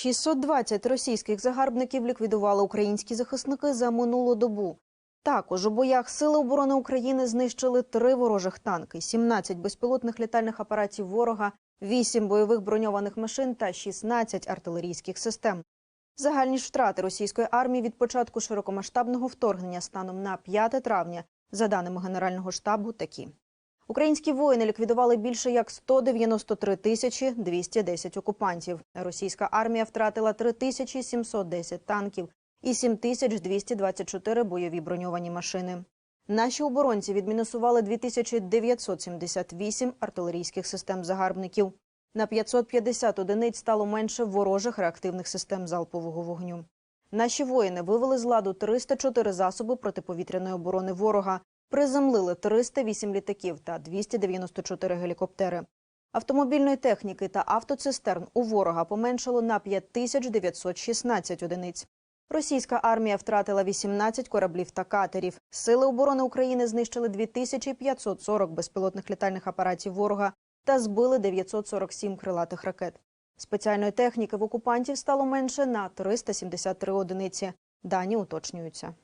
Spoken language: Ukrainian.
620 російських загарбників ліквідували українські захисники за минулу добу. Також у боях Сили оборони України знищили три ворожих танки, 17 безпілотних літальних апаратів ворога, 8 бойових броньованих машин та 16 артилерійських систем. Загальні втрати російської армії від початку широкомасштабного вторгнення станом на 5 травня, за даними Генерального штабу, такі. Українські воїни ліквідували більше як 193 тисячі 210 окупантів. Російська армія втратила 3710 танків і 7224 бойові броньовані машини. Наші оборонці відмінусували 2978 артилерійських систем загарбників. На 550 одиниць стало менше ворожих реактивних систем залпового вогню. Наші воїни вивели з ладу 304 засоби протиповітряної оборони ворога, приземлили 308 літаків та 294 гелікоптери. Автомобільної техніки та автоцистерн у ворога поменшало на 5916 одиниць. Російська армія втратила 18 кораблів та катерів. Сили оборони України знищили 2540 безпілотних літальних апаратів ворога та збили 947 крилатих ракет. Спеціальної техніки в окупантів стало менше на 373 одиниці. Дані уточнюються.